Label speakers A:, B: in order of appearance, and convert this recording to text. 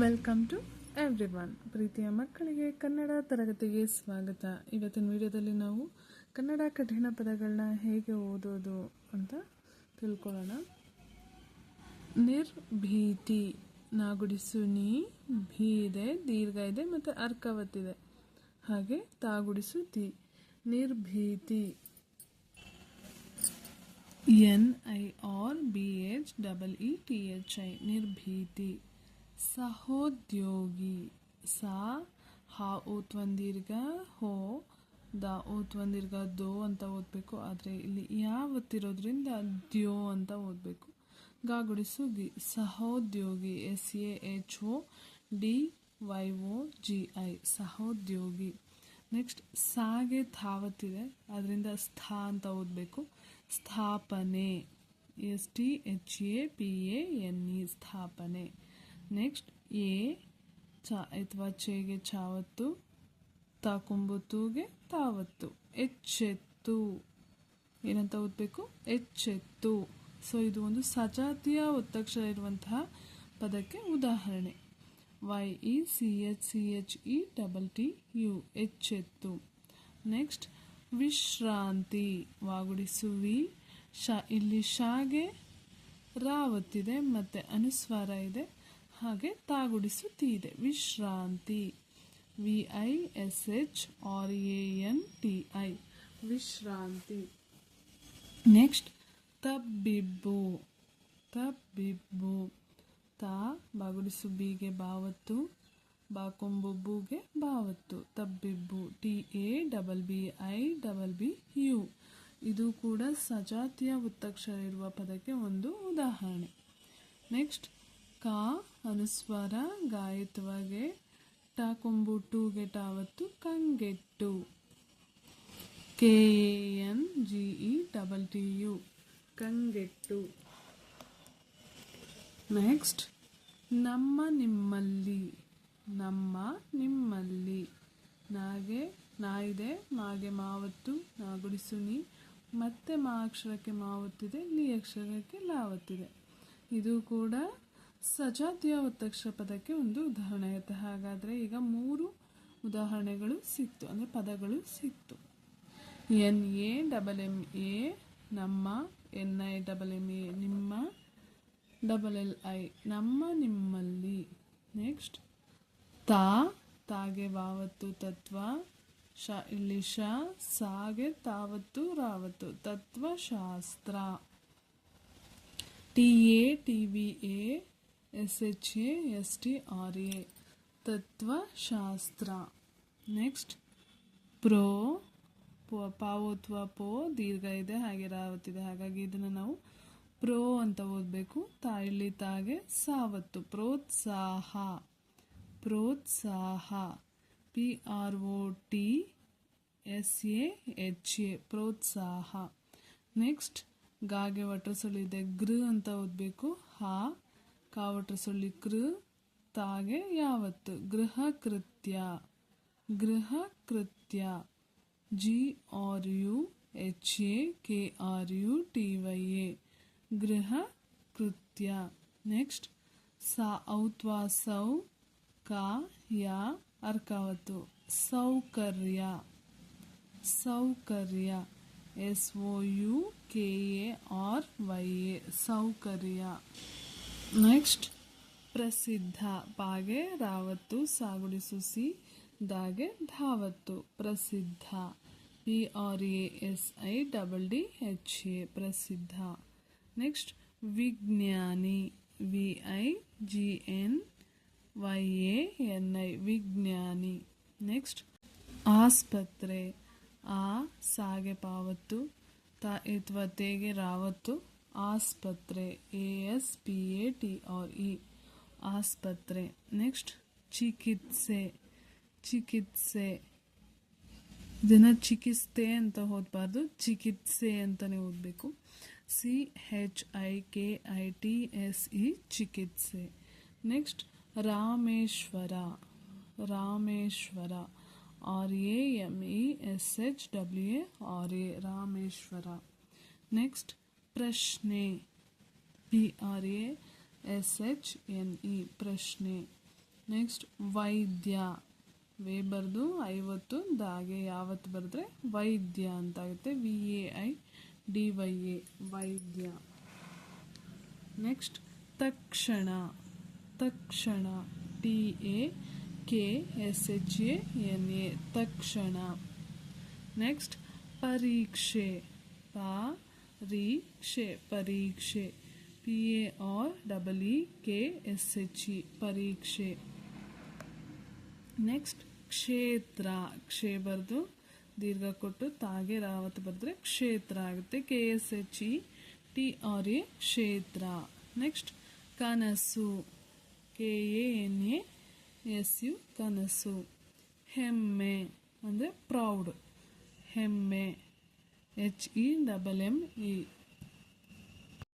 A: Welcome to every one ಪ್ರೀತಿಯ ಮಕ್ಕಳಿಗೆ ಕನ್ನಡ ತರಗತಿಗೆ ಸ್ವಾಗತ. ಇವತ್ತಿನ ವಿಡಿಯೋದಲ್ಲಿ ನಾವು ಕನ್ನಡ ಕಠಿಣ ಪದಗಳನ್ನ ಹೇಗೆ ಓದೋದು ಅಂತ ತಿಳ್ಕೊಳ್ಳೋಣ. ನಿರ್ಭೀತಿ ನಾಗುಡಿಸು ನೀ ಭೀ ಇದೆ ದೀರ್ಘ ಇದೆ ಮತ್ತು ಅರ್ಕವತ್ತಿದೆ. ಹಾಗೆ ತಾಗುಡಿಸು ತಿ ನಿರ್ಭೀತಿ. N I R B H double E T H I, ನಿರ್ಭೀತಿ. ಸಹೋದ್ಯೋಗಿ ಸಾ, ಹಾ ಓತ್ ಒಂದೀರ್ಘ ಹೋ, ದ ಓತ್ ಒಂದೀರ್ಘ ದೋ ಅಂತ ಓದಬೇಕು. ಆದರೆ ಇಲ್ಲಿ ಯಾವತ್ತಿರೋದ್ರಿಂದ ದ್ಯೋ ಅಂತ ಓದಬೇಕು. ಗಾಗುಡಿಸು ಗಿ ಸಹೋದ್ಯೋಗಿ S A H O D Y O G I ಸಹೋದ್ಯೋಗಿ. ನೆಕ್ಸ್ಟ್, ಸಾಗೆ ಥಾವತ್ತಿದೆ ಅದರಿಂದ ಸ್ಥಾ ಅಂತ ಓದಬೇಕು. ಸ್ಥಾಪನೆ S T H A P A N E ಸ್ಥಾಪನೆ. ನೆಕ್ಸ್ಟ್ ಎ ಚ ಅಥವಾ ಚೆಗೆ ಚಾವತ್ತು ತಾಕೊಂಬತ್ತುಗೆ ತಾವತ್ತು. ಎಚ್ಚೆತ್ತು. ಏನಂತ ಓದಬೇಕು? ಎಚ್ಚೆತ್ತು. ಸೊ ಇದು ಒಂದು ಸಜಾತಿಯ ಒತ್ತಕ್ಷರ ಇರುವಂತಹ ಪದಕ್ಕೆ ಉದಾಹರಣೆ. Y E C H C H E double T U ಎಚ್ಚೆತ್ತು. ನೆಕ್ಸ್ಟ್ ವಿಶ್ರಾಂತಿ. ವಾಗುಡಿಸುವಿ. ಶ, ಇಲ್ಲಿ ಶಾಗೆ ರಾವತ್ತಿದೆ, ಮತ್ತು ಅನುಸ್ವಾರ ಇದೆ. ಹಾಗೆ ತಾಗುಡಿಸುತ್ತಿದೆ. ವಿಶ್ರಾಂತಿ. V I S H R A N T I ವಿಶ್ರಾಂತಿ. ನೆಕ್ಸ್ಟ್ ತಬ್ಬಿಬ್ಬು. ತಬ್ಬಿಬ್ಬು. ತಾ ಬಾಗುಡಿಸು ಬಿಗೆ ಬಾವತ್ತು. ಬಾಕೊಂಬೊಬ್ಬುಗೆ ಬಾವತ್ತು. ತಬ್ಬಿಬ್ಬು. T A double B I double B U ಇದು ಕೂಡ ಸಜಾತಿಯ ಒತ್ತಕ್ಷರ ಇರುವ ಪದಕ್ಕೆ ಒಂದು ಉದಾಹರಣೆ. ನೆಕ್ಸ್ಟ್ ಕಾ ಅನುಸ್ವಾರ ಗಾಯತ್ವಗೆ ಟಾಕೊಂಬು ಟೂಗೆ ಟಾವತ್ತು ಕಂಗೆಟ್ಟು. K N G E double T U ಕಂಗೆಟ್ಟು. Next, ನಮ್ಮ ನಿಮ್ಮಲ್ಲಿ ನಮ್ಮ ನಿಮ್ಮಲ್ಲಿ. ನಾಗೆ, ನಾಯಿದೆ, ಮಾಗೆ ಮಾವತ್ತು, ನಾಗುಡಿಸುನಿ, ಮತ್ತೆ ಮಾ ಅಕ್ಷರಕ್ಕೆ ಮಾವತ್ತಿದೆ, ಲಿ ಅಕ್ಷರಕ್ಕೆ ಲಾವತ್ತಿದೆ. ಇದು ಕೂಡ ಸಜಾತಿಯ ಒತ್ತಕ್ಷರ ಪದಕ್ಕೆ ಒಂದು ಉದಾಹರಣೆ ಇರುತ್ತೆ. ಹಾಗಾದರೆ ಈಗ ಮೂರು ಉದಾಹರಣೆಗಳು ಸಿಕ್ತು. ಅಂದರೆ ಪದಗಳು ಸಿಕ್ತು. N, A, double M, A, ನಮ್ಮ, N, I, double M, A, ನಿಮ್ಮ, ಡಬಲ್ ಎಲ್, ಐ, ನಮ್ಮ, ನಿಮ್ಮಲ್ಲಿ. ನೆಕ್ಸ್ಟ್. ತಾ, ತಾಗೆ ವಾವತ್ತು, ತತ್ವ, ಶ, ಇಲ್ಲಿ ಶ, ಸಾಗೆ ತಾವತ್ತು, ರಾವತ್ತು. ತತ್ವಶಾಸ್ತ್ರ. T, A, T, V, A S H A S T R A ತತ್ವಶಾಸ್ತ್ರ ನೆಕ್ಸ್ಟ್ ಪ್ರೋ ಪೊ ಪಾವೋತ್ವ ಪೋ ದೀರ್ಘ ಇದೆ, ಹಾಗೆ ರಾವತ್ತಿದೆ ಹಾಗಾಗಿ ಇದನ್ನು ನಾವು ಪ್ರೋ ಅಂತ ಓದಬೇಕು. ತಾಯಿಲಿ ತಾಗೆ ಸಾವತ್ತು. ಪ್ರೋತ್ಸಾಹ. ಪ್ರೋತ್ಸಾಹ. P R O T S A H A ಪ್ರೋತ್ಸಾಹ. ನೆಕ್ಸ್ಟ್ ಗಾಗೆ ಒಟ್ರ ಇದೆ ಗೃ ಅಂತ ಓದಬೇಕು. ಹಾ. ಕಾ ಒಟ್ರ ಕೃ ತಾಗೆ ಯಾವತ್ತು ಗೃಹ ಕೃತ್ಯ ಗೃಹ ಕೃತ್ಯ G R U H A K R U T Y A ಗೃಹ ಕೃತ್ಯ ನೆಕ್ಸ್ಟ್ ಸಾ ಔತ್ವಾ ಸೌ ಕಾ ಯಾ ಅರ್ಕಾವತ್ತು ಸೌಕರ್ಯ ಸೌಕರ್ಯ S O U K A R Y A ಸೌಕರ್ಯ ನೆಕ್ಸ್ಟ್. ಪ್ರಸಿದ್ಧ ಪಾಗೆ ರಾವತ್ತು ಸಾಗುಡಿ ಸುಸಿ ದಾಗೆ ಧಾವತ್ತು. ಪ್ರಸಿದ್ಧ. P R A S I double D H A ಪ್ರಸಿದ್ಧ. ನೆಕ್ಸ್ಟ್ ವಿಜ್ಞಾನಿ. V I G N Y A N I ವಿಜ್ಞಾನಿ. ನೆಕ್ಸ್ಟ್ ಆಸ್ಪತ್ರೆ. ಆ, ಸಾಗೆ ಪಾವತ್ತು. ತ ತೇಗೆ, ರಾವತ್ತು. ಆಸ್ಪತ್ರೆ A S P A T R E ಆಸ್ಪತ್ರೆ ನೆಕ್ಸ್ಟ್ ಚಿಕಿತ್ಸೆ ಚಿಕಿತ್ಸೆ ಇದನ್ನು ಚಿಕಿತ್ಸೆ ಅಂತ ಓದಬಾರ್ದು ಚಿಕಿತ್ಸೆ ಅಂತಲೇ ಓದಬೇಕು C H I K I T S E ಚಿಕಿತ್ಸೆ ನೆಕ್ಸ್ಟ್ ರಾಮೇಶ್ವರ Rameshwara R A M E S H W A R A Rameshwara next ಪ್ರಶ್ನೆ P R A, S H, N E, ಪ್ರಶ್ನೆ. ನೆಕ್ಸ್ಟ್, ವೈದ್ಯ. ವೇ ಬರೆದು ಐವತ್ತು, ದಾಗೆ ಯಾವತ್ತು ಬರೆದ್ರೆ ವೈದ್ಯ ಅಂತ ಆಗುತ್ತೆ V A I D Y A, ವೈದ್ಯ. ನೆಕ್ಸ್ಟ್, ತಕ್ಷಣ. ತಕ್ಷಣ. T A, K, S H A, N A, ತಕ್ಷಣ. ನೆಕ್ಸ್ಟ್, ಪರೀಕ್ಷೆ. ಪರೀಕ್ಷೆ ಪರೀಕ್ಷೆ P A R double E K S H E ಪರೀಕ್ಷೆ ನೆಕ್ಸ್ಟ್ ಕ್ಷೇತ್ರ. ಕ್ಷೇ ಬರೆದು ದೀರ್ಘ ಕೊಟ್ಟು ತಾಗೆ ರಾವತ್ ಬರೆದ್ರೆ ಕ್ಷೇತ್ರ ಆಗುತ್ತೆ. K S H E T R A ಕ್ಷೇತ್ರ. ನೆಕ್ಸ್ಟ್ ಕನಸು. K A N A S U ಕನಸು. ಹೆಮ್ಮೆ. ಅಂದರೆ ಪ್ರೌಡ್ ಹೆಮ್ಮೆ. H E double M E